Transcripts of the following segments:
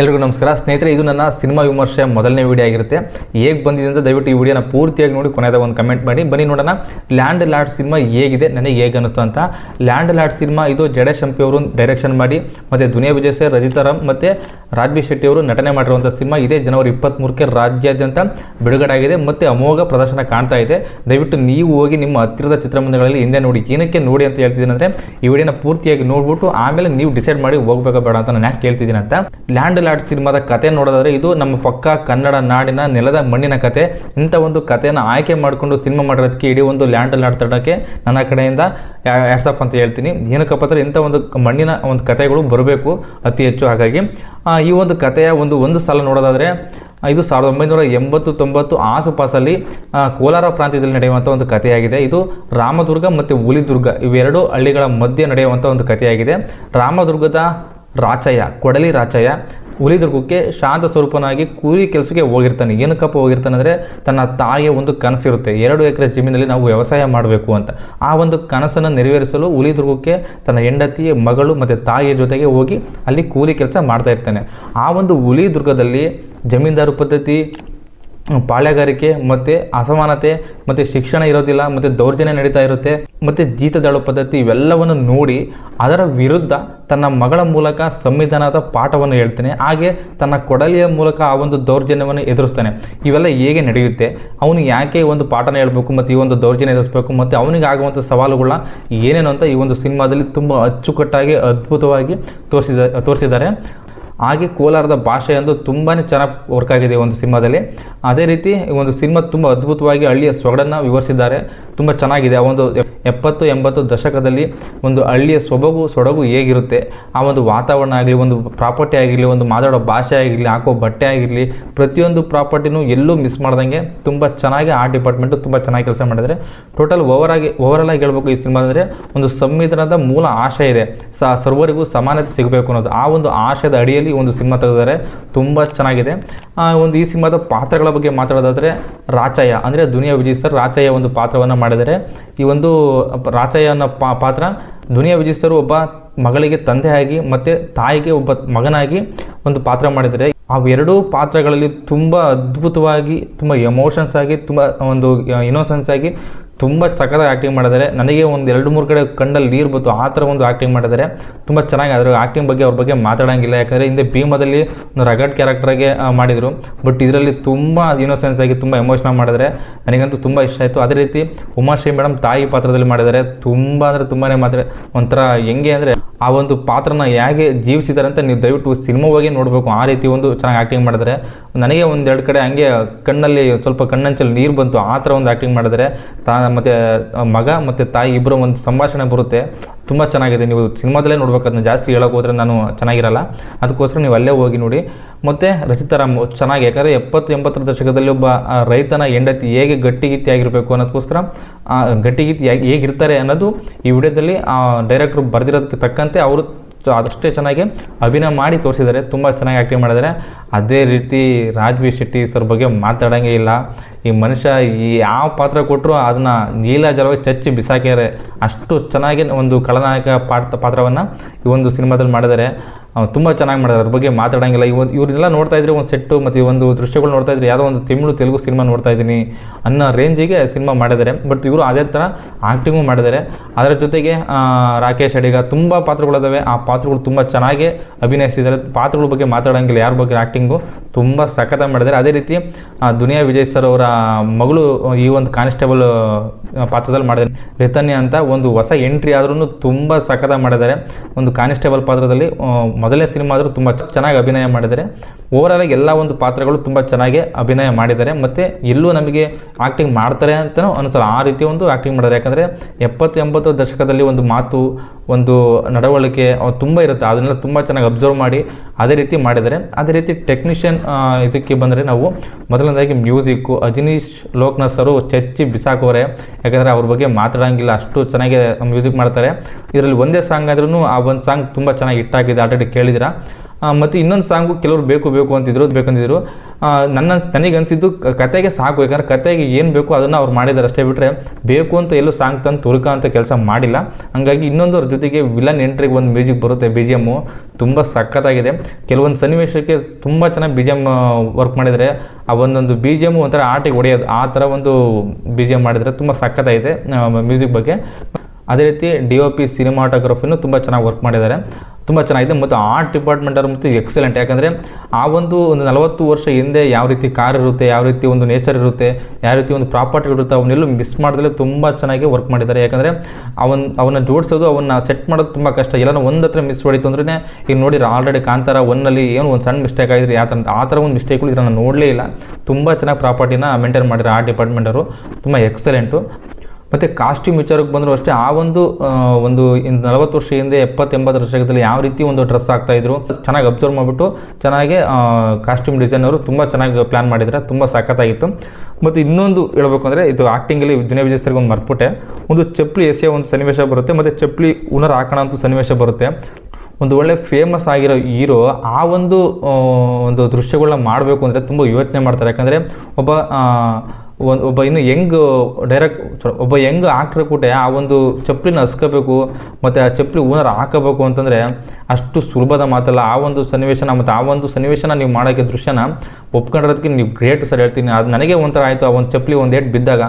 ಎಲ್ರಿಗೂ ನಮಸ್ಕಾರ. ಸ್ನೇಹಿತರೆ, ಇದು ನನ್ನ ಸಿನಿಮಾ ವಿಮರ್ಶೆ ಮೊದಲನೇ ವಿಡಿಯೋ ಆಗಿರುತ್ತೆ. ಹೇಗೆ ಬಂದಿದೆ ಅಂತ ದಯವಿಟ್ಟು ಈ ವಿಡಿಯೋನ ಪೂರ್ತಿಯಾಗಿ ನೋಡಿ, ಕೊನೆಯದಾಗ ಒಂದು ಕಮೆಂಟ್ ಮಾಡಿ. ಬನ್ನಿ ನೋಡೋಣ. ಲ್ಯಾಂಡ್ ಲಾರ್ಡ್ ಸಿನಿಮಾ ಹೇಗಿದೆ, ನನಗೆ ಹೇಗೆ ಅನ್ನಿಸ್ತು ಅಂತ. ಲ್ಯಾಂಡ್ ಲಾಡ್ ಸಿನಿಮಾ, ಇದು ಜಡೇಶ್ ಹಂಪಿ ಅವರು ಡೈರೆಕ್ಷನ್ ಮಾಡಿ, ಮತ್ತು ದುನಿಯಾ ವಿಜಯ್ ಸರ್ ರಜಿತಾರಾಮ್ ಮತ್ತು ರಾಜ್ಬಿ ಶೆಟ್ಟಿ ಅವರು ನಟನೆ ಮಾಡಿರುವಂಥ ಸಿನಿಮಾ ಇದೇ. ಜನವರಿ ಇಪ್ಪತ್ತ್ಮೂರಕ್ಕೆ ರಾಜ್ಯಾದ್ಯಂತ ಬಿಡುಗಡೆ ಆಗಿದೆ, ಮತ್ತು ಅಮೋಘ ಪ್ರದರ್ಶನ ಕಾಣ್ತಾ ಇದೆ. ದಯವಿಟ್ಟು ನೀವು ಹೋಗಿ ನಿಮ್ಮ ಹತ್ತಿರದ ಚಿತ್ರಮಂದಿರಗಳಲ್ಲಿ ಹಿಂದೆ ನೋಡಿ. ಏನಕ್ಕೆ ನೋಡಿ ಅಂತ ಹೇಳ್ತಿದ್ದೀನಿ ಅಂದರೆ, ಈ ವಿಡಿಯೋನ ಪೂರ್ತಿಯಾಗಿ ನೋಡ್ಬಿಟ್ಟು ಆಮೇಲೆ ನೀವು ಡಿಸೈಡ್ ಮಾಡಿ ಹೋಗ್ಬೇಕಾ ಬೇಡ ಅಂತ ನಾನು ಯಾಕೆ ಕೇಳ್ತಿದ್ದೀನಿ ಅಂತ. ಲ್ಯಾಂಡ್ ಲಾರ್ಡ್ ಸಿನಿಮಾದ ಕತೆ ನೋಡೋದಾದ್ರೆ ಇದು ನಮ್ಮ ಪಕ್ಕ ಕನ್ನಡ ನಾಡಿನ ನೆಲದ ಮಣ್ಣಿನ ಕತೆ. ಇಂಥ ಒಂದು ಕಥೆಯನ್ನು ಆಯ್ಕೆ ಮಾಡಿಕೊಂಡು ಸಿನಿಮಾ ಮಾಡೋದಕ್ಕೆ ಇಡೀ ಒಂದು ಲ್ಯಾಂಡ್ ಲಾಡ್ ತಡಕ್ಕೆ ನನ್ನ ಕಡೆಯಿಂದ ಯಾಟ್ಸಪ್ ಅಂತ ಹೇಳ್ತೀನಿ. ಏನಕ್ಕಪ್ಪ ಅಂದರೆ ಇಂಥ ಒಂದು ಮಣ್ಣಿನ ಒಂದು ಕಥೆಗಳು ಬರಬೇಕು ಅತಿ ಹೆಚ್ಚು. ಹಾಗಾಗಿ ಈ ಒಂದು ಕಥೆಯ ಒಂದು ಒಂದು ಸಲ ನೋಡೋದಾದರೆ ಇದು ಸಾವಿರದ ಒಂಬೈನೂರ ಎಂಬತ್ತು ತೊಂಬತ್ತು ಆಸುಪಾಸಲ್ಲಿ ಕೋಲಾರ ಪ್ರಾಂತ್ಯದಲ್ಲಿ ನಡೆಯುವಂಥ ಒಂದು ಕಥೆಯಾಗಿದೆ. ಇದು ರಾಮದುರ್ಗ ಮತ್ತು ಹುಲಿದುರ್ಗ ಇವೆರಡು ಹಳ್ಳಿಗಳ ಮಧ್ಯೆ ನಡೆಯುವಂಥ ಒಂದು ಕಥೆಯಾಗಿದೆ. ರಾಮದುರ್ಗದ ರಾಚಯ್ಯ, ಕೊಡಲಿ ರಾಚಯ್ಯ ಹುಲಿದುರ್ಗಕ್ಕೆ ಶಾಂತ ಸ್ವರೂಪನಾಗಿ ಕೂಲಿ ಕೆಲಸಕ್ಕೆ ಹೋಗಿರ್ತಾನೆ. ಏನಕ್ಕಪ್ಪ ಹೋಗಿರ್ತಾನೆ ಅಂದರೆ ತನ್ನ ತಾಯಿಯ ಒಂದು ಕನಸಿರುತ್ತೆ. ಎರಡು ಎಕರೆ ಜಮೀನಲ್ಲಿ ನಾವು ವ್ಯವಸಾಯ ಮಾಡಬೇಕು ಅಂತ. ಆ ಒಂದು ಕನಸನ್ನು ನೆರವೇರಿಸಲು ಹುಲಿದುರ್ಗಕ್ಕೆ ತನ್ನ ಹೆಂಡತಿ ಮಗಳು ಮತ್ತು ತಾಯಿಯ ಜೊತೆಗೆ ಹೋಗಿ ಅಲ್ಲಿ ಕೂಲಿ ಕೆಲಸ ಮಾಡ್ತಾ ಇರ್ತಾನೆ. ಆ ಒಂದು ಹುಲಿದುರ್ಗದಲ್ಲಿ ಜಮೀನ್ದಾರ ಪದ್ಧತಿ ಪಾಳ್ಯಗಾರಿಕೆ, ಮತ್ತು ಅಸಮಾನತೆ, ಮತ್ತು ಶಿಕ್ಷಣ ಇರೋದಿಲ್ಲ, ಮತ್ತು ದೌರ್ಜನ್ಯ ನಡೀತಾ ಇರುತ್ತೆ, ಮತ್ತು ಜೀತದಾಳು ಪದ್ಧತಿ ಇವೆಲ್ಲವನ್ನು ನೋಡಿ ಅದರ ವಿರುದ್ಧ ತನ್ನ ಮಗಳ ಮೂಲಕ ಸಂವಿಧಾನದ ಪಾಠವನ್ನು ಹೇಳ್ತಾನೆ. ಹಾಗೆ ತನ್ನ ಕೊಡಲಿಯ ಮೂಲಕ ಆ ಒಂದು ದೌರ್ಜನ್ಯವನ್ನು ಎದುರಿಸ್ತಾನೆ. ಇವೆಲ್ಲ ಹೇಗೆ ನಡೆಯುತ್ತೆ? ಅವನು ಯಾಕೆ ಒಂದು ಪಾಠನ ಹೇಳಬೇಕು, ಮತ್ತು ಈ ಒಂದು ದೌರ್ಜನ್ಯ ಎದುರಿಸಬೇಕು, ಮತ್ತು ಅವನಿಗೆ ಆಗುವಂಥ ಸವಾಲುಗಳನ್ನ ಏನೇನು ಅಂತ ಈ ಒಂದು ಸಿನಿಮಾದಲ್ಲಿ ತುಂಬ ಅಚ್ಚುಕಟ್ಟಾಗಿ ಅದ್ಭುತವಾಗಿ ತೋರಿಸಿದ, ತೋರಿಸಿದ್ದಾರೆ. ಹಾಗೆ ಕೋಲಾರದ ಭಾಷೆ ಅಂದು ತುಂಬಾ ಚೆನ್ನಾಗಿ ವರ್ಕ್ ಆಗಿದೆ ಒಂದು ಸಿನಿಮಾದಲ್ಲಿ. ಅದೇ ರೀತಿ ಒಂದು ಸಿನಿಮಾ ತುಂಬ ಅದ್ಭುತವಾಗಿ ಹಳ್ಳಿಯ ಸೊಗಡನ್ನು ವಿವರಿಸಿದ್ದಾರೆ. ತುಂಬ ಚೆನ್ನಾಗಿದೆ. ಆ ಒಂದು ಎಪ್- ಎಪ್ಪತ್ತು, ಎಂಬತ್ತು ದಶಕದಲ್ಲಿ ಒಂದು ಹಳ್ಳಿಯ ಸೊಬಗು, ಸೊಡಗು ಹೇಗಿರುತ್ತೆ? ಆ ಒಂದು ವಾತಾವರಣ ಆಗಲಿ, ಒಂದು ಪ್ರಾಪರ್ಟಿ ಆಗಿರಲಿ, ಒಂದು ಮಾತಾಡೋ ಭಾಷೆ ಆಗಿರಲಿ, ಹಾಕೋ ಬಟ್ಟೆ ಆಗಿರಲಿ, ಪ್ರತಿಯೊಂದು ಪ್ರಾಪರ್ಟಿನೂ ಎಲ್ಲೂ ಮಿಸ್ ಮಾಡ್ದಂಗೆ ತುಂಬ ಚೆನ್ನಾಗಿ ಆ ಡಿಪಾರ್ಟ್ಮೆಂಟು ತುಂಬ ಚೆನ್ನಾಗಿ ಕೆಲಸ ಮಾಡಿದರೆ ಟೋಟಲ್ ಓವರ್ ಆಗಿ ಓವರಾಲ್ ಆಗಿ ಹೇಳ್ಬೇಕು ಈ ಸಿನಿಮಾ ಅಂದರೆ ಒಂದು ಸಂವಿಧಾನದ ಮೂಲ ಆಶಯ ಇದೆ. ಸರ್ವರಿಗೂ ಸಮಾನತೆ ಸಿಗಬೇಕು ಅನ್ನೋದು. ಆ ಒಂದು ಆಶಯದ ಅಡಿಯಲ್ಲಿ ಒಂದು ಸಿನಿಮಾ ತೆಗೆದಿದ್ದಾರೆ. ತುಂಬ ಚೆನ್ನಾಗಿದೆ. ಒಂದು ಈ ಸಿನಿಮಾದ ಪಾತ್ರಗಳ ಬಗ್ಗೆ ಮಾತಾಡೋದಾದರೆ ರಾಚಯ್ಯ, ಅಂದರೆ ದುನಿಯಾ ವಿಜಯ್ ಸರ್ ರಾಚಯ್ಯ ಒಂದು ಪಾತ್ರವನ್ನು ಮಾಡಿದ್ದಾರೆ. ಈ ಒಂದು ರಾಚಯ್ಯ ಅನ್ನೋ ಪಾ, ಪಾತ್ರ ದುನಿಯಾ ವಿಜಯ್ ಸರ್ ಒಬ್ಬ ಮಗಳಿಗೆ ತಂದೆಯಾಗಿ ಮತ್ತು ತಾಯಿಗೆ ಒಬ್ಬ ಮಗನಾಗಿ ಒಂದು ಪಾತ್ರ ಮಾಡಿದ್ದಾರೆ. ಅವೆರಡೂ ಪಾತ್ರಗಳಲ್ಲಿ ತುಂಬ ಅದ್ಭುತವಾಗಿ, ತುಂಬ ಎಮೋಷನ್ಸ್ ಆಗಿ, ತುಂಬ ಒಂದು ಇನೋಸೆನ್ಸ್ ಆಗಿ ತುಂಬ ಸಖತ್ ಆ್ಯಕ್ಟಿಂಗ್ ಮಾಡಿದ್ದಾರೆ. ನನಗೆ ಒಂದು ಎರಡು ಮೂರು ಕಡೆ ಕಣ್ಣಲ್ಲಿ ನೀರು ಬಂತು ಆ ಥರ ಒಂದು ಆ್ಯಕ್ಟಿಂಗ್ ಮಾಡಿದ್ದಾರೆ. ತುಂಬ ಚೆನ್ನಾಗಿ ಅದರ ಆ್ಯಕ್ಟಿಂಗ್ ಬಗ್ಗೆ ಅವ್ರ ಬಗ್ಗೆ ಮಾತಾಡೋಂಗಿಲ್ಲ. ಯಾಕಂದರೆ ಹಿಂದೆ ಭೀಮದಲ್ಲಿ ಒಂದು ರಗಡ್ ಕ್ಯಾರೆಕ್ಟರ್ಗೆ ಮಾಡಿದರು. ಬಟ್ ಇದರಲ್ಲಿ ತುಂಬ ಇನೋಸೆನ್ಸ್ ಆಗಿ ತುಂಬ ಎಮೋಷನಲ್ ಮಾಡಿದರೆ ನನಗಂತೂ ತುಂಬ ಇಷ್ಟ ಆಯಿತು. ಅದೇ ರೀತಿ ಉಮಾಶ್ರೀ ಮೇಡಮ್ ತಾಯಿ ಪಾತ್ರದಲ್ಲಿ ಮಾಡಿದ್ದಾರೆ. ತುಂಬ ಅಂದರೆ ತುಂಬಾ ಮಾತ್ರ, ಒಂಥರ ಹೆಂಗೆ ಅಂದರೆ ಆ ಒಂದು ಪಾತ್ರನ ಹೇಗೆ ಜೀವಿಸಿದ್ದಾರೆ ಅಂತ ನೀವು ದಯವಿಟ್ಟು ಸಿನಿಮಾ ಹೋಗಿ ನೋಡಬೇಕು. ಆ ರೀತಿ ಒಂದು ಚೆನ್ನಾಗಿ ಆ್ಯಕ್ಟಿಂಗ್ ಮಾಡಿದ್ದಾರೆ. ನನಗೆ ಒಂದೆರಡು ಕಡೆ ಹಂಗೆ ಕಣ್ಣಲ್ಲಿ ಸ್ವಲ್ಪ ಕಣ್ಣಂಚಲ್ಲಿ ನೀರು ಬಂತು. ಆ ಥರ ಒಂದು ಆ್ಯಕ್ಟಿಂಗ್ ಮಾಡಿದರೆ ತಾ ಮತ್ತು ಮಗ ಮತ್ತು ತಾಯಿ ಇಬ್ಬರು ಒಂದು ಸಂಭಾಷಣೆ ಬರುತ್ತೆ. ತುಂಬ ಚೆನ್ನಾಗಿದೆ. ನೀವು ಸಿನಿಮಾದಲ್ಲೇ ನೋಡ್ಬೇಕು. ಅದನ್ನ ಜಾಸ್ತಿ ಹೇಳೋಕೆ ಹೋದರೆ ನಾನು ಚೆನ್ನಾಗಿರಲ್ಲ. ಅದಕ್ಕೋಸ್ಕರ ನೀವು ಅಲ್ಲೇ ಹೋಗಿ ನೋಡಿ. ಮತ್ತು ರಚಿತಾರಾಮ್ ಚೆನ್ನಾಗಿ. ಯಾಕಂದರೆ ಎಪ್ಪತ್ತು, ಎಂಬತ್ತರ ದಶಕದಲ್ಲಿ ಒಬ್ಬ ರೈತನ ಹೆಂಡತಿ ಹೇಗೆ ಗಟ್ಟಿಗಿತ್ತಿ ಆಗಿರಬೇಕು ಅನ್ನೋದಕ್ಕೋಸ್ಕರ ಗಟ್ಟಿಗಿತ್ತಿ ಹೇಗೆ ಹೇಗಿರ್ತಾರೆ ಅನ್ನೋದು ಈ ವಿಡಿಯೋದಲ್ಲಿ, ಆ ಡೈರೆಕ್ಟ್ರು ಬರೆದಿರೋದಕ್ಕೆ ತಕ್ಕಂತೆ ಅವರು ಸೊ ಅದಷ್ಟೇ ಚೆನ್ನಾಗಿ ಅಭಿನಯ ಮಾಡಿ ತೋರಿಸಿದ್ದಾರೆ. ತುಂಬ ಚೆನ್ನಾಗಿ ಆ್ಯಕ್ಟಿಂಗ್ ಮಾಡಿದ್ದಾರೆ. ಅದೇ ರೀತಿ ರಾಜ್ವಿ ಶೆಟ್ಟಿ ಸರ್ ಬಗ್ಗೆ ಮಾತಾಡೋಂಗೇ ಇಲ್ಲ. ಈ ಮನುಷ್ಯ ಈ ಯಾವ ಪಾತ್ರ ಕೊಟ್ಟರು ಅದನ್ನು ನೀಲಾಜಲವಾಗಿ ಚಚ್ಚಿ ಬಿಸಾಕ್ಯಾರೆ. ಅಷ್ಟು ಚೆನ್ನಾಗಿ ಒಂದು ಖಳನಾಯಕ ಪಾತ್ರ ಪಾತ್ರವನ್ನು ಈ ಒಂದು ಸಿನಿಮಾದಲ್ಲಿ ಮಾಡಿದ್ದಾರೆ. ತುಂಬ ಚೆನ್ನಾಗಿ ಮಾಡಿದ್ದಾರೆ ಅದ್ರ ಬಗ್ಗೆ ಮಾತಾಡೋಂಗಿಲ್ಲ. ಇವತ್ತು ಇವ್ರನ್ನೆಲ್ಲ ನೋಡ್ತಾ ಇದ್ರೆ ಒಂದು ಸೆಟ್ಟು ಮತ್ತು ಒಂದು ದೃಶ್ಯಗಳು ನೋಡ್ತಾ ಇದ್ರೆ ಯಾವುದೋ ಒಂದು ತಮಿಳು ತೆಲುಗು ಸಿನಿಮಾ ನೋಡ್ತಾ ಇದ್ದೀನಿ ಅನ್ನೋ ರೇಂಜಿಗೆ ಸಿನಿಮಾ ಮಾಡಿದ್ದಾರೆ ಬಟ್ ಇವರು ಅದೇ ಥರ ಆ್ಯಕ್ಟಿಂಗು ಮಾಡಿದ್ದಾರೆ ಅದರ ಜೊತೆಗೆ ರಾಕೇಶ್ ಅಡಿಗ ತುಂಬ ಪಾತ್ರಗಳಿದ್ದಾವೆ ಆ ಪಾತ್ರಗಳು ತುಂಬ ಚೆನ್ನಾಗಿ ಅಭಿನಯಿಸಿದ್ದಾರೆ ಪಾತ್ರಗಳ ಬಗ್ಗೆ ಮಾತಾಡೋಂಗಿಲ್ಲ. ಯಾರ ಬಗ್ಗೆ ಆ್ಯಕ್ಟಿಂಗು ತುಂಬ ಸಖತ್ತಾಗಿ ಮಾಡಿದ್ದಾರೆ ಅದೇ ರೀತಿ ದುನಿಯಾ ವಿಜಯ್ ಸರ್ ಅವರ ಮಗಳು, ಈ ಒಂದು ಕಾನ್ಸ್ಟೇಬಲ್ ಪಾತ್ರದಲ್ಲಿ ಮಾಡಿದ್ದಾರೆ ರಿತನ್ಯ ಅಂತ ಒಂದು ಹೊಸ ಎಂಟ್ರಿ ಆದ್ರೂ ತುಂಬ ಸಖತ್ತಾಗಿ ಮಾಡಿದ್ದಾರೆ ಒಂದು ಕಾನ್ಸ್ಟೇಬಲ್ ಪಾತ್ರದಲ್ಲಿ ಮೊದಲನೇ ಸಿನಿಮಾ ಆದರೂ ತುಂಬ ಚೆನ್ನಾಗಿ ಅಭಿನಯ ಮಾಡಿದ್ದಾರೆ. ಓವರಾಲ್ ಆಗಿ ಎಲ್ಲ ಒಂದು ಪಾತ್ರಗಳು ತುಂಬ ಚೆನ್ನಾಗಿ ಅಭಿನಯ ಮಾಡಿದ್ದಾರೆ. ಮತ್ತು ಎಲ್ಲೂ ನಮಗೆ ಆ್ಯಕ್ಟಿಂಗ್ ಮಾಡ್ತಾರೆ ಅಂತಲೂ ಅನಿಸಲ್ಲ ಆ ರೀತಿ ಒಂದು ಆ್ಯಕ್ಟಿಂಗ್ ಮಾಡಿದ್ದಾರೆ. ಯಾಕಂದರೆ ಎಪ್ಪತ್ತು ಎಂಬತ್ತು ದಶಕದಲ್ಲಿ ಒಂದು ಮಾತು ಒಂದು ನಡವಳಿಕೆ ತುಂಬ ಇರುತ್ತೆ. ಅದನ್ನೆಲ್ಲ ತುಂಬ ಚೆನ್ನಾಗಿ ಅಬ್ಸರ್ವ್ ಮಾಡಿ ಅದೇ ರೀತಿ ಮಾಡಿದರೆ, ಅದೇ ರೀತಿ ಟೆಕ್ನಿಷಿಯನ್ ಇದಕ್ಕೆ ಬಂದರೆ ನಾವು ಮೊದಲನೇದಾಗಿ ಮ್ಯೂಸಿಕ್ಕು ಅಜನೀಶ್ ಲೋಕ್ನಾಥ್ ಸರು ಚಚ್ಚಿ ಬಿಸಾಕೋರೆ ಯಾಕಂದರೆ ಅವ್ರ ಬಗ್ಗೆ ಮಾತಾಡೋಂಗಿಲ್ಲ, ಅಷ್ಟು ಚೆನ್ನಾಗಿ ಮ್ಯೂಸಿಕ್ ಮಾಡ್ತಾರೆ. ಇದರಲ್ಲಿ ಒಂದೇ ಸಾಂಗ್ ಆದ್ರೂ ಆ ಒಂದು ಸಾಂಗ್ ತುಂಬ ಚೆನ್ನಾಗಿ ಹಿಟ್ಟಾಗಿದೆ ಆಲ್ರೆಡಿ ಕೇಳಿದಿರ ಮತ್ತು ಇನ್ನೊಂದು ಸಾಂಗು ಕೆಲವರು ಬೇಕು ಬೇಕು ಅಂತಿದ್ರು ಬೇಕಂತಿದ್ರು ನನ್ನ ನನಗೆ ಅನಿಸಿದ್ದು ಕತೆಗೆ ಸಾಕು, ಯಾಕಂದ್ರೆ ಕತೆಗೆ ಏನು ಬೇಕು ಅದನ್ನು ಅವ್ರು ಮಾಡಿದ್ದಾರೆ ಅಷ್ಟೇ ಬಿಟ್ಟರೆ ಬೇಕು ಅಂತ ಎಲ್ಲೂ ಸಾಂಗ್ ತಂದು ತುರುಕ ಅಂತ ಕೆಲಸ ಮಾಡಿಲ್ಲ. ಹಂಗಾಗಿ ಇನ್ನೊಂದು ಅವ್ರ ಜೊತೆಗೆ ವಿಲನ್ ಎಂಟ್ರಿಗೆ ಒಂದು ಮ್ಯೂಸಿಕ್ ಬರುತ್ತೆ ಬಿ ಜಿ ಎಮ್ಮು ತುಂಬ ಸಖತ್ತಾಗಿದೆ. ಕೆಲವೊಂದು ಸನ್ನಿವೇಶಕ್ಕೆ ತುಂಬ ಚೆನ್ನಾಗಿ ಬಿ ಜಿ ಎಂ ವರ್ಕ್ ಮಾಡಿದರೆ, ಆ ಒಂದೊಂದು ಬಿ ಜಿ ಎಮ್ಮು ಒಂಥರ ಆಟಿಗೆ ಹೊಡೆಯೋದು, ಆ ಥರ ಒಂದು ಬಿ ಜಿ ಎಂ ಮಾಡಿದರೆ ತುಂಬ ಸಖತ್ತಾಗಿದೆ ಮ್ಯೂಸಿಕ್ ಬಗ್ಗೆ. ಅದೇ ರೀತಿ ಡಿ ಒ ಪಿ ಸಿನಿಮಾಟೋಗ್ರಫಿನು ತುಂಬ ಚೆನ್ನಾಗಿ ವರ್ಕ್ ಮಾಡಿದ್ದಾರೆ. ತುಂಬ ಚೆನ್ನಾಗಿದೆ ಮತ್ತು ಆರ್ಟ್ ಡಿಪಾರ್ಟ್ಮೆಂಟ್ ಅವರು ಮತ್ತು ಎಕ್ಸಲೆಂಟ್ ಯಾಕಂದರೆ ಆ ಒಂದು ಒಂದು ನಲವತ್ತು ವರ್ಷ ಹಿಂದೆ ಯಾವ ರೀತಿ ಕಾರ್ ಇರುತ್ತೆ, ಯಾವ ರೀತಿ ಒಂದು ನೇಚರ್ ಇರುತ್ತೆ, ಯಾವ ರೀತಿ ಒಂದು ಪ್ರಾಪರ್ಟಿ ಇರುತ್ತೆ ಅವನ್ನೆಲ್ಲೂ ಮಿಸ್ ಮಾಡ್ದಲೇ ತುಂಬ ಚೆನ್ನಾಗಿ ವರ್ಕ್ ಮಾಡಿದ್ದಾರೆ. ಯಾಕಂದರೆ ಅವನ್, ಅವನ್ನ ಜೋಡಿಸೋದು, ಅವನ್ನ ಸೆಟ್ ಮಾಡೋದು ತುಂಬ ಕಷ್ಟ. ಎಲ್ಲಾನು ಒಂದು ಹತ್ರ ಮಿಸ್ ಹೊಡಿತು ಅಂದ್ರೆ ಈಗ ನೋಡಿರ ಆಲ್ರೆಡಿ ಕಾಂತಾರ ಒನ್ನಲ್ಲಿ ಏನು ಒಂದು ಸಣ್ಣ ಮಿಸ್ಟೇಕ್ ಆಗಿದ್ರೆ ಯಾವ ಥರ, ಆ ಥರ ಒಂದು ಮಿಸ್ಟೇಕ್ಗಳು ಇದನ್ನು ನೋಡಲೇ ಇಲ್ಲ. ತುಂಬ ಚೆನ್ನಾಗಿ ಪ್ರಾಪರ್ಟಿನ ಮೇಂಟೈನ್ ಮಾಡಿದ್ರು ಆರ್ಟ್ ಡಿಪಾರ್ಟ್ಮೆಂಟ್ ಅವರು ತುಂಬ ಎಕ್ಸಲೆಂಟು ಮತ್ತು ಕಾಸ್ಟ್ಯೂಮ್ ವಿಚಾರಕ್ಕೆ ಬಂದರೂ ಅಷ್ಟೇ, ಆ ಒಂದು ಒಂದು ನಲವತ್ತು ವರ್ಷ ಹಿಂದೆ, ಎಪ್ಪತ್ತೆಂಬತ್ತು ದಶಕದಲ್ಲಿ ಯಾವ ರೀತಿ ಒಂದು ಡ್ರೆಸ್ ಇದ್ರು, ಚೆನ್ನಾಗಿ ಅಬ್ಸರ್ವ್ ಮಾಡಿಬಿಟ್ಟು, ಚೆನ್ನಾಗಿ ಕಾಸ್ಟ್ಯೂಮ್ ಡಿಸೈನ್ ಅವರು ತುಂಬ ಚೆನ್ನಾಗಿ ಪ್ಲ್ಯಾನ್ ಮಾಡಿದ್ದಾರೆ ತುಂಬ ಸಖತ್ತಾಗಿತ್ತು. ಮತ್ತು ಇನ್ನೊಂದು ಹೇಳ್ಬೇಕು ಅಂದರೆ ಇದು ಆ್ಯಕ್ಟಿಂಗಲ್ಲಿ ದಿನ ವಿಜಯ್ ಸರ್ಗೆ ಒಂದು ಮರ್ತ್ಬಿಟ್ಟೆ. ಒಂದು ಚಪ್ಪಲಿ ಎಸೆಯೋ ಒಂದು ಸನ್ನಿವೇಶ ಬರುತ್ತೆ, ಮತ್ತು ಚಪ್ಪಲಿ ಉನರ್ ಹಾಕೋಣ ಅಂತ ಸನ್ನಿವೇಶ ಬರುತ್ತೆ. ಒಂದು ಒಳ್ಳೆ ಫೇಮಸ್ ಆಗಿರೋ ಹೀರೋ, ಆ ಒಂದು ಒಂದು ದೃಶ್ಯಗಳನ್ನ ಮಾಡಬೇಕು ಅಂದರೆ ತುಂಬ ಯೋಚನೆ ಮಾಡ್ತಾರೆ. ಯಾಕಂದರೆ, ಒಬ್ಬ ಒಂದು ಒಬ್ಬ ಇನ್ನು ಯಂಗ್ ಡೈರೆಕ್ಟ್ ಒಬ್ಬ ಯಂಗ್ ಆಕ್ಟರ್ ಕೂಡ ಆ ಒಂದು ಚಪ್ಪಲಿನ ಹಸ್ಕೋಬೇಕು, ಮತ್ತು ಆ ಚಪ್ಪಲಿ ಓನರ್ ಹಾಕಬೇಕು ಅಂತಂದರೆ ಅಷ್ಟು ಸುಲಭದ ಮಾತಲ್ಲ. ಆ ಒಂದು ಸನ್ನಿವೇಶನ ಮತ್ತು ಆ ಒಂದು ಸನ್ನಿವೇಶನ ನೀವು ಮಾಡೋಕ್ಕೆ ದೃಶ್ಯನ ಒಪ್ಕೊಂಡಿರೋದಕ್ಕೆ ನೀವು ಗ್ರೇಟ್ ಸರ್ ಹೇಳ್ತೀನಿ. ಅದು ನನಗೆ ಒಂಥರ ಆಯಿತು. ಆ ಒಂದು ಚಪ್ಪಲಿ ಒಂದು ಏಟ್ ಬಿದ್ದಾಗ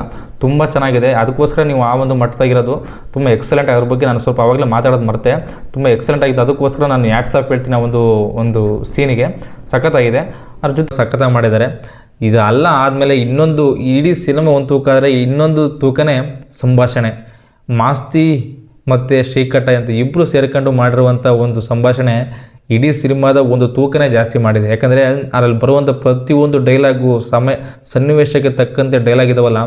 ತುಂಬ ಚೆನ್ನಾಗಿದೆ. ಅದಕ್ಕೋಸ್ಕರ ನೀವು ಆ ಒಂದು ಮಟ್ಟದಾಗಿರೋದು ತುಂಬ ಎಕ್ಸಲೆಂಟ್ ಅದ್ರ ಬಗ್ಗೆ ನಾನು ಸ್ವಲ್ಪ ಆವಾಗಲೇ ಮಾತಾಡೋದು ಮರ್ತೆ. ತುಂಬ ಎಕ್ಸಲೆಂಟ್ ಆಗಿದೆ ಅದಕ್ಕೋಸ್ಕರ ನಾನು ಆ್ಯಡ್ಸ್ ಆಫ್ ಹೇಳ್ತೀನಿ ಆ ಒಂದು ಒಂದು ಸೀನಿಗೆ ಸಖತ್ತಾಗಿದೆ. ಅದ್ರ ಜೊತೆ ಸಖತ್ತಾಗಿ ಮಾಡಿದ್ದಾರೆ. ಇದು ಅಲ್ಲ ಆದಮೇಲೆ ಇನ್ನೊಂದು, ಇಡೀ ಸಿನಿಮಾ ಒಂದು ತೂಕ ಆದರೆ ಇನ್ನೊಂದು ತೂಕನೇ ಸಂಭಾಷಣೆ. ಮಾಸ್ತಿ ಮತ್ತು ಶ್ರೀಕಟ್ಟ ಅಂತ ಇಬ್ಬರು ಸೇರ್ಕೊಂಡು ಮಾಡಿರುವಂಥ ಒಂದು ಸಂಭಾಷಣೆ ಇಡೀ ಸಿನಿಮಾದ ಒಂದು ತೂಕನೇ ಜಾಸ್ತಿ ಮಾಡಿದೆ. ಯಾಕಂದರೆ ಅದರಲ್ಲಿ ಬರುವಂಥ ಪ್ರತಿಯೊಂದು ಡೈಲಾಗು ಸಮಯ ಸನ್ನಿವೇಶಕ್ಕೆ ತಕ್ಕಂತೆ ಡೈಲಾಗ್ ಇದಾವಲ್ಲ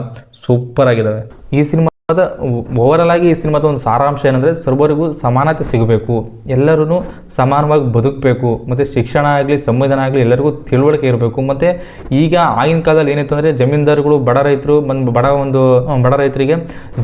ಸೂಪರ್ ಆಗಿದ್ದಾವೆ ಈ ಸಿನಿಮಾದ ಓವರಲ್ ಆಗಿ ಈ ಸಿನಿಮಾದ ಒಂದು ಸಾರಾಂಶ ಏನಂದರೆ ಸರ್ವರಿಗೂ ಸಮಾನತೆ ಸಿಗಬೇಕು. ಎಲ್ಲರೂ ಸಮಾನವಾಗಿ ಬದುಕಬೇಕು. ಮತ್ತು ಶಿಕ್ಷಣ ಆಗಲಿ, ಸಂವಿಧಾನ ಆಗಲಿ ಎಲ್ಲರಿಗೂ ತಿಳುವಳಿಕೆ ಇರಬೇಕು. ಮತ್ತು ಈಗ ಆಗಿನ ಕಾಲದಲ್ಲಿ ಏನಿತ್ತು ಅಂದರೆ ಜಮೀನ್ದಾರುಗಳು ಬಡ ರೈತರು ಬಂದು ಬಡ ಒಂದು ಬಡ ರೈತರಿಗೆ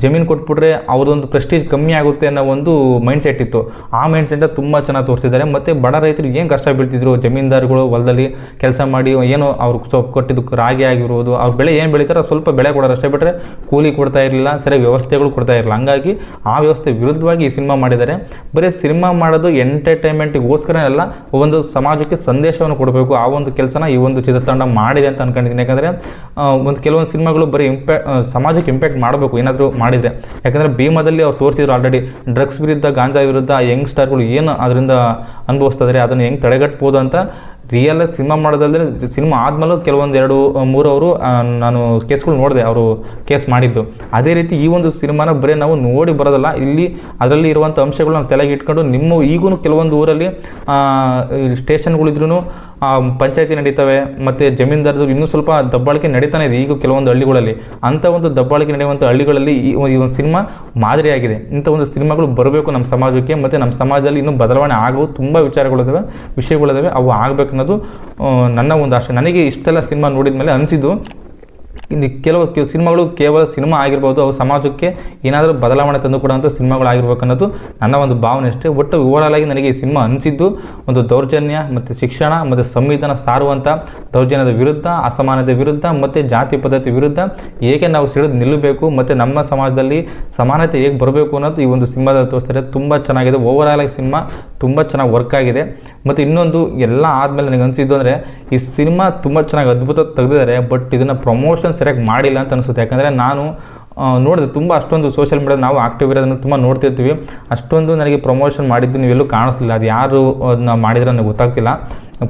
ಜಮೀನು ಕೊಟ್ಬಿಟ್ರೆ ಅವ್ರದೊಂದು ಪ್ರೆಸ್ಟೀಜ್ ಕಮ್ಮಿ ಆಗುತ್ತೆ ಅನ್ನೋ ಒಂದು ಮೈಂಡ್ ಸೆಟ್ ಇತ್ತು. ಆ ಮೈಂಡ್ ಸೆಟ್ ತುಂಬ ಚೆನ್ನಾಗಿ ತೋರಿಸಿದ್ದಾರೆ. ಮತ್ತು ಬಡ ರೈತರು ಏನು ಕಷ್ಟ ಬೀಳ್ತಿದ್ರು? ಜಮೀನ್ದಾರುಗಳು ಹೊಲದಲ್ಲಿ ಕೆಲಸ ಮಾಡಿ ಏನು ಸೊಪ್ಪು ಕೊಟ್ಟಿದ್ದು ರಾಗಿ ಆಗಿರ್ಬೋದು, ಅವ್ರ ಬೆಳೆ ಏನು ಬೆಳೀತಾರೋ ಸ್ವಲ್ಪ ಬೆಳೆ ಕೊಡೋರು ಅಷ್ಟೇ. ಬಿಟ್ಟರೆ ಕೂಲಿ ಕೊಡ್ತಾ ಇರಲಿಲ್ಲ, ಸರಿಯಾಗಿ ವ್ಯವಸ್ಥೆಗಳು ಕೊಡ್ತಾ ಇರಲಿಲ್ಲ ಹಂಗಾಗಿ ಆ ವ್ಯವಸ್ಥೆ ವಿರುದ್ಧವಾಗಿ ಈ ಸಿನಿಮಾ ಮಾಡಿದ್ದಾರೆ. ಬರೀ ಸಿನಿಮಾ ಮಾಡೋದು ಎಂಟರ್ಟೈನ್ಮೆಂಟ್ಗೋಸ್ಕರ ಅಲ್ಲ, ಒಂದು ಸಮಾಜಕ್ಕೆ ಸಂದೇಶವನ್ನು ಕೊಡಬೇಕು. ಆ ಒಂದು ಕೆಲಸನ ಈ ಒಂದು ಚಿತ್ರತಂಡ ಮಾಡಿದೆ ಅಂತ ಅನ್ಕೊಂಡಿದ್ದೀನಿ. ಯಾಕಂದರೆ ಒಂದು ಕೆಲವೊಂದು ಸಿನಿಮಾಗಳು ಬರೀ ಇಂಪ್ಯಾಕ್ಟ್ ಸಮಾಜಕ್ಕೆ ಇಂಪ್ಯಾಕ್ಟ್ ಮಾಡಬೇಕು, ಏನಾದರೂ ಮಾಡಿದರೆ. ಯಾಕಂದರೆ ಭೀಮಾದಲ್ಲಿ ಅವ್ರು ತೋರಿಸಿದ್ರು ಆಲ್ರೆಡಿ ಡ್ರಗ್ಸ್ ವಿರುದ್ಧ, ಗಾಂಜಾ ವಿರುದ್ಧ ಯಂಗ್ ಸ್ಟಾರ್ಗಳು ಏನು ಅದರಿಂದ ಅನುಭವಿಸ್ತಿದ್ದಾರೆ ಅದನ್ನು ಹೆಂಗೆ ತಡೆಗಟ್ಬೋದು ಅಂತ ರಿಯಲ್ ಸಿನಿಮಾ ಮಾಡೋದಲ್ಲದೆ ಸಿನಿಮಾ ಆದಮೇಲೆ ಕೆಲವೊಂದು ಎರಡು ಅವರು ನಾನು ಕೇಸ್ಗಳು ನೋಡಿದೆ, ಅವರು ಕೇಸ್ ಮಾಡಿದ್ದು. ಅದೇ ರೀತಿ ಈ ಒಂದು ಸಿನಿಮಾನ ಬರೀ ನಾವು ನೋಡಿ ಬರೋದಲ್ಲ, ಇಲ್ಲಿ ಅದರಲ್ಲಿ ಇರುವಂಥ ಅಂಶಗಳು ನಾವು ತಲೆಗೆ ಇಟ್ಕೊಂಡು ನಿಮ್ಮ ಈಗೂ ಕೆಲವೊಂದು ಊರಲ್ಲಿ ಸ್ಟೇಷನ್ಗಳಿದ್ರೂ ಪಂಚಾಯತಿ ನಡೀತವೆ, ಮತ್ತು ಜಮೀನ್ದಾರರು ಇನ್ನೂ ಸ್ವಲ್ಪ ದಬ್ಬಾಳಿಕೆ ನಡೀತಾನೆ ಇದೆ ಈಗ ಕೆಲವೊಂದು ಹಳ್ಳಿಗಳಲ್ಲಿ. ಅಂಥ ಒಂದು ದಬ್ಬಾಳಿಕೆ ನಡೆಯುವಂಥ ಹಳ್ಳಿಗಳಲ್ಲಿ ಈ ಒಂದು- ಸಿನಿಮಾ ಮಾದರಿಯಾಗಿದೆ. ಇಂಥ ಒಂದು ಸಿನಿಮಾಗಳು ಬರಬೇಕು ನಮ್ಮ ಸಮಾಜಕ್ಕೆ, ಮತ್ತು ನಮ್ಮ ಸಮಾಜದಲ್ಲಿ ಇನ್ನೂ ಬದಲಾವಣೆ ಆಗುವ ತುಂಬ ವಿಚಾರಗಳಿದಾವೆ, ವಿಷಯಗಳಿದಾವೆ, ಅವು ಆಗಬೇಕನ್ನೋದು ನನ್ನ ಒಂದು ಆಶೆ. ನನಗೆ ಇಷ್ಟೆಲ್ಲ ಸಿನಿಮಾ ನೋಡಿದ ಮೇಲೆ ಅನಿಸಿದ್ದು ಇನ್ನು ಕೆಲವು ಸಿನಿಮಾಗಳು ಕೇವಲ ಸಿನಿಮಾ ಆಗಿರ್ಬೋದು, ಅವು ಸಮಾಜಕ್ಕೆ ಏನಾದರೂ ಬದಲಾವಣೆ ತಂದು ಕೊಡುವಂಥ ಸಿನಿಮಾಗಳು ಆಗಿರ್ಬೇಕು ಅನ್ನೋದು ನನ್ನ ಒಂದು ಭಾವನೆ ಅಷ್ಟೇ. ಒಟ್ಟು ಓವರಾಲ್ ಆಗಿ ನನಗೆ ಈ ಸಿನಿಮಾ ಅನಿಸಿದ್ದು ಒಂದು ದೌರ್ಜನ್ಯ ಮತ್ತು ಶಿಕ್ಷಣ ಮತ್ತು ಸಂವಿಧಾನ ಸಾರುವಂಥ ದೌರ್ಜನ್ಯದ ವಿರುದ್ಧ, ಅಸಮಾನತೆ ವಿರುದ್ಧ ಮತ್ತು ಜಾತಿ ಪದ್ಧತಿ ವಿರುದ್ಧ ಹೇಗೆ ನಾವು ಸಿಡಿದು ನಿಲ್ಲಬೇಕು ಮತ್ತು ನಮ್ಮ ಸಮಾಜದಲ್ಲಿ ಸಮಾನತೆ ಹೇಗೆ ಬರಬೇಕು ಅನ್ನೋದು ಈ ಒಂದು ಸಿನಿಮಾದಲ್ಲಿ ತೋರಿಸ್ತಾರೆ. ತುಂಬ ಚೆನ್ನಾಗಿದೆ. ಓವರಾಲ್ ಆಗಿ ಸಿನಿಮಾ ತುಂಬ ಚೆನ್ನಾಗಿ ವರ್ಕ್ ಆಗಿದೆ. ಮತ್ತು ಇನ್ನೊಂದು ಎಲ್ಲ ಆದಮೇಲೆ ನನಗೆ ಅನಿಸಿದ್ದು ಅಂದರೆ, ಈ ಸಿನಿಮಾ ತುಂಬ ಚೆನ್ನಾಗಿ ಅದ್ಭುತ ತೆಗೆದಿದ್ದಾರೆ ಬಟ್ ಇದನ್ನು ಪ್ರಮೋಷನ್ ಸರಿಯಾಗಿ ಮಾಡಿಲ್ಲ ಅಂತ ಅನಿಸುತ್ತೆ. ಯಾಕಂದರೆ ನಾನು ನೋಡಿದೆ ತುಂಬ ಅಷ್ಟೊಂದು ಸೋಷಿಯಲ್ ಮೀಡಿಯಾದ ನಾವು ಆಕ್ಟಿವ್ ಇರೋದನ್ನು ತುಂಬ ನೋಡ್ತಿರ್ತೀವಿ. ಅಷ್ಟೊಂದು ನನಗೆ ಪ್ರಮೋಷನ್ ಮಾಡಿದ್ದು ನೀವೆಲ್ಲೂ ಕಾಣಿಸ್ತಿಲ್ಲ ಅದು ಯಾರು ಅದನ್ನ ಮಾಡಿದ್ರೆ ನನಗೆ ಗೊತ್ತಾಗ್ತಿಲ್ಲ.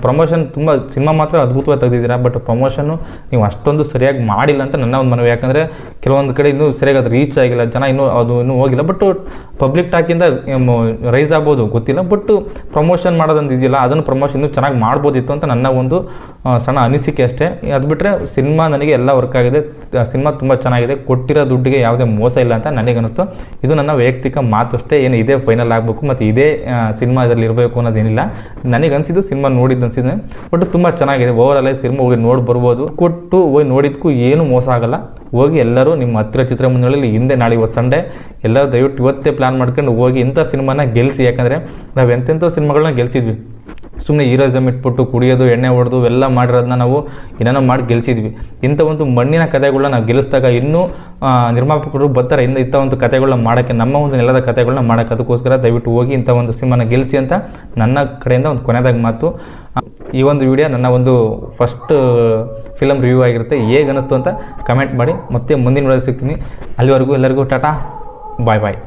ಪ್ರಮೋಷನ್ ತುಂಬ ಸಿನಿಮಾ ಮಾತ್ರ ಅದ್ಭುತವಾಗಿ ತೆಗೆದಿದ್ದೀರಾ ಬಟ್ ಪ್ರಮೋಷನ್ನು ನೀವು ಅಷ್ಟೊಂದು ಸರಿಯಾಗಿ ಮಾಡಿಲ್ಲ ಅಂತ ನನ್ನ ಒಂದು ಮನವಿ. ಯಾಕಂದರೆ ಕೆಲವೊಂದು ಕಡೆ ಇನ್ನೂ ಸರಿಯಾಗಿ ಅದು ರೀಚ್ ಆಗಿಲ್ಲ, ಜನ ಇನ್ನೂ ಅದು ಇನ್ನೂ ಹೋಗಿಲ್ಲ ಬಟ್ ಪಬ್ಲಿಕ್ ಟಾಕಿಂದ ರೈಸ್ ಆಗ್ಬೋದು, ಗೊತ್ತಿಲ್ಲ ಬಟ್ ಪ್ರಮೋಷನ್ ಮಾಡೋದೊಂದು ಇದೆಯಲ್ಲ, ಅದನ್ನು ಪ್ರಮೋಷನ್ ಇನ್ನೂ ಚೆನ್ನಾಗಿ ಮಾಡ್ಬೋದಿತ್ತು ಅಂತ ನನ್ನ ಒಂದು ಸಣ್ಣ ಅನಿಸಿಕೆ ಅಷ್ಟೇ. ಅದು ಬಿಟ್ಟರೆ ಸಿನಿಮಾ ನನಗೆ ಎಲ್ಲ ವರ್ಕ್ ಆಗಿದೆ ಸಿನಿಮಾ ತುಂಬ ಚೆನ್ನಾಗಿದೆ, ಕೊಟ್ಟಿರೋ ದುಡ್ಡಿಗೆ ಯಾವುದೇ ಮೋಸ ಇಲ್ಲ ಅಂತ ನನಗೆ ಅನಿಸ್ತು ಇದು ನನ್ನ ವೈಯಕ್ತಿಕ ಮಾತು ಅಷ್ಟೇ ಏನು ಇದೇ ಫೈನಲ್ ಆಗಬೇಕು, ಮತ್ತು ಇದೇ ಸಿನಿಮಾದಲ್ಲಿ ಇರಬೇಕು ಅನ್ನೋದೇನಿಲ್ಲ. ನನಗೆ ಅನಿಸಿದ್ದು ಸಿನಿಮಾ ನೋಡಿದ್ದು ಬಟ್ ತುಂಬ ಚೆನ್ನಾಗಿದೆ. ಓವರ್ ಆಲ್ ಸಿನಿಮಾ ಹೋಗಿ ನೋಡಿ ಬರ್ಬೋದು. ಕೊಟ್ಟು ಹೋಗಿ ನೋಡಿದ್ದಕ್ಕೂ ಏನು ಮೋಸ ಆಗಲ್ಲ. ಹೋಗಿ ಎಲ್ಲರೂ ನಿಮ್ಮ ಹತ್ತಿರ ಚಿತ್ರಮಂದಿರಗಳಲ್ಲಿ ಹಿಂದೆ ನಾಳೆ ಇವತ್ತು ಸಂಡೇ. ಎಲ್ಲರೂ ದಯವಿಟ್ಟು ಇವತ್ತೇ ಪ್ಲ್ಯಾನ್ ಮಾಡ್ಕೊಂಡು ಹೋಗಿ ಇಂಥ ಸಿನಿಮಾನ ಗೆಲ್ಲಿಸಿ ಯಾಕಂದರೆ ನಾವು ಎಂತೆಂಥ ಸಿನಿಮಾಗಳನ್ನ ಗೆಲ್ಸಿದ್ವಿ. ಸುಮ್ಮನೆ ಹೀರೋಯಿಸಮ್ ಇಟ್ಬಿಟ್ಟು ಕುಡಿಯೋದು, ಎಣ್ಣೆ ಹೊಡೆದು ಎಲ್ಲ ಮಾಡಿರೋದನ್ನ ನಾವು ಏನೇನೋ ಮಾಡಿ ಗೆಲ್ಸಿದ್ವಿ. ಇಂಥ ಒಂದು ಮಣ್ಣಿನ ಕಥೆಗಳನ್ನ ನಾವು ಗೆಲ್ಲಿಸಿದಾಗ ಇನ್ನೂ ನಿರ್ಮಾಪಕರು ಬರ್ತಾರೆ. ಇನ್ನು ಇಂಥ ಒಂದು ಕಥೆಗಳನ್ನ ಮಾಡೋಕ್ಕೆ, ನಮ್ಮ ಒಂದು ನೆಲದ ಕಥೆಗಳನ್ನ ಮಾಡೋಕ್ಕೆ ಅದಕ್ಕೋಸ್ಕರ ದಯವಿಟ್ಟು ಹೋಗಿ ಇಂಥ ಒಂದು ಸಿನಿಮಾನ ಗೆಲ್ಲಿಸಿ ಅಂತ ನನ್ನ ಕಡೆಯಿಂದ ಒಂದು ಕೊನೆಯದಾಗ ಮಾತು. ಈ ಒಂದು ವಿಡಿಯೋ ನನ್ನ ಒಂದು ಫಸ್ಟ್, ಫಿಲಮ್ ರಿವ್ಯೂ ಆಗಿರುತ್ತೆ. ಹೇಗೆ ಅನ್ನಿಸ್ತು ಅಂತ ಕಮೆಂಟ್ ಮಾಡಿ. ಮತ್ತೆ ಮುಂದಿನ ವಿಡಿಯೋ ಸಿಗ್ತೀನಿ. ಅಲ್ಲಿವರೆಗೂ ಎಲ್ಲರಿಗೂ ಟಾಟಾ. ಬಾಯ್ ಬಾಯ್.